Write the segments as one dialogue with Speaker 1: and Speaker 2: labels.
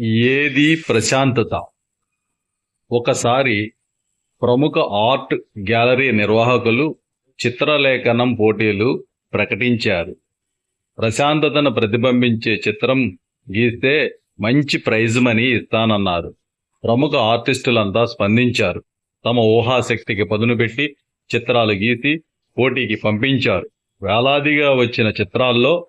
Speaker 1: ఏది ప్రశాంతత? ఒకసారి ప్రముఖ ఆర్ట్ గ్యాలరీ నిర్వాహకులు చిత్రలేఖనం పోటీలు ప్రకటించారు. ప్రశాంతతను ప్రతిబింబించే చిత్రం గీస్తే మంచి ప్రైజ్ మనీ ఇస్తానన్నారు. ప్రముఖ ఆర్టిస్టులంతా స్పందించారు. తమ ఊహాశక్తికి పదును పెట్టి చిత్రాలు గీసి పోటీకి పంపించారు. వేలాదిగా వచ్చిన చిత్రాల్లో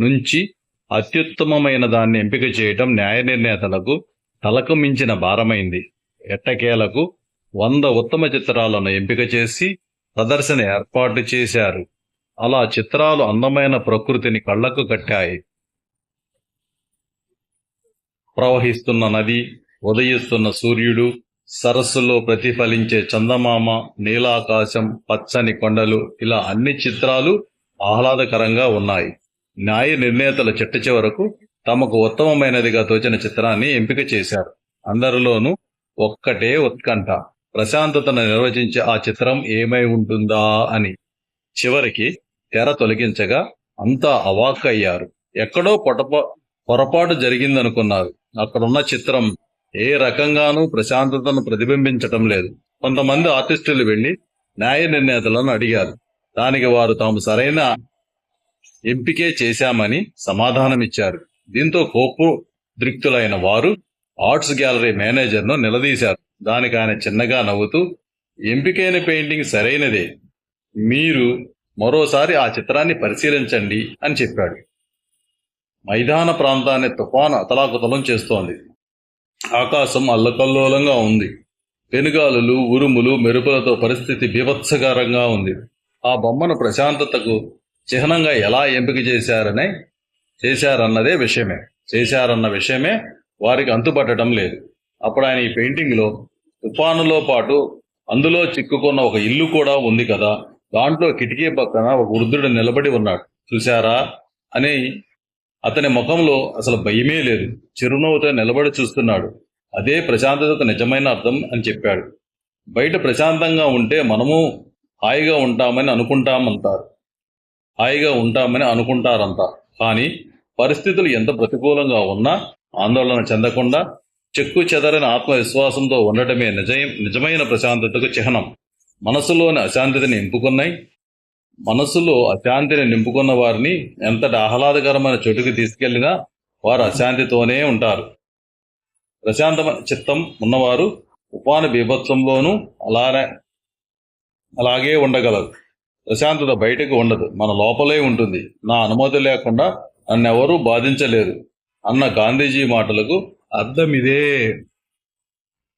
Speaker 1: నుంచి అత్యుత్తమమైన దాన్ని ఎంపిక చేయటం న్యాయ నిర్ణేతలకు తలకు మించిన భారమైంది. ఎట్టకేలకు వంద ఉత్తమ చిత్రాలను ఎంపిక చేసి ప్రదర్శన ఏర్పాటు చేశారు. అలా చిత్రాలు అందమైన ప్రకృతిని కళ్ళకు కట్టాయి. ప్రవహిస్తున్న నది ఉదయిస్తున్న సూర్యుడు సరస్సులో ప్రతిఫలించే చందమామ నీలాకాశం పచ్చని కొండలు ఇలా అన్ని చిత్రాలు ఆహ్లాదకరంగా ఉన్నాయి. న్యాయ నిర్ణేతల చిట్ట చివరకు తమకు ఉత్తమమైనదిగా తోచిన చిత్రాన్ని ఎంపిక చేశారు. అందరిలోనూ ఒక్కటే ఉత్కంఠ. ప్రశాంతతను నిర్వచించే ఆ చిత్రం ఏమై ఉంటుందా అని చివరికి తెర తొలగించగా అంతా అవాక్కయ్యారు ఎక్కడో పొటప పొరపాటు జరిగిందనుకున్నారు. అక్కడున్న చిత్రం ఏ రకంగానూ ప్రశాంతతను ప్రతిబింబించటం లేదు. కొంతమంది ఆర్టిస్టులు వెళ్ళి న్యాయ నిర్ణేతలను అడిగారు. దానికి వారు తాము సరైన ఎంపికే చేశామని సమాధానమిచ్చారు. దీంతో కోపు దృక్తులైన వారు ఆర్ట్స్ గ్యాలరీ మేనేజర్ను నిలదీశారు. దానికి ఆయన చిన్నగా నవ్వుతూ ఎంపికైన పెయింటింగ్ సరైనదే. మీరు మరోసారి ఆ చిత్రాన్ని పరిశీలించండి అని చెప్పాడు. మైదాన ప్రాంతాన్ని తుఫాను అతలాకుతలం చేస్తోంది. ఆకాశం అల్లకల్లోలంగా ఉంది. పెనుగాలులు ఉరుములు మెరుపులతో పరిస్థితి బీభత్సకరంగా ఉంది. ఆ బొమ్మను ప్రశాంతతకు చిహ్నంగా ఎలా ఎంపిక చేశారనే చేశారన్నదే విషయమే. చేశారన్న విషయమే వారికి అంతుపట్టడం లేదు. అప్పుడు ఆయన ఈ పెయింటింగ్లో తుఫానులో పాటు అందులో చిక్కుకున్న ఒక ఇల్లు కూడా ఉంది కదా దాంట్లో కిటికీ పక్కన ఒక వృద్ధుడు నిలబడి ఉన్నాడు. చూశారా? అని అతని ముఖంలో అసలు భయమే లేదు. చిరునవ్వుతో నిలబడి చూస్తున్నాడు. అదే ప్రశాంతతకు నిజమైన అర్థం అని చెప్పాడు. బయట ప్రశాంతంగా ఉంటే మనము హాయిగా ఉంటామని అనుకుంటామంటారు. హాయిగా ఉంటామని అనుకుంటారంతా కానీ పరిస్థితులు ఎంత ప్రతికూలంగా ఉన్నా ఆందోళన చెందకుండా చెక్కు చెదరని ఆత్మవిశ్వాసంతో ఉండటమే నిజం నిజమైన ప్రశాంతతకు చిహ్నం. మనసులోని అశాంతిని నింపుకున్నాయి. మనసులో అశాంతిని నింపుకున్న వారిని ఎంతటి ఆహ్లాదకరమైన చోటుకి తీసుకెళ్ళినా వారు అశాంతితోనే ఉంటారు. ప్రశాంతమైన చిత్తం ఉన్నవారు ఉపాన బీభత్సంలోనూ అలానే అలాగే ఉండగలరు. ప్రశాంతత బయటకు ఉండదు. మన లోపలే ఉంటుంది. నా అనుమతి లేకుండా నన్నెవరూ బాధించలేరు అన్న గాంధీజీ మాటలకు అర్థం ఇదే.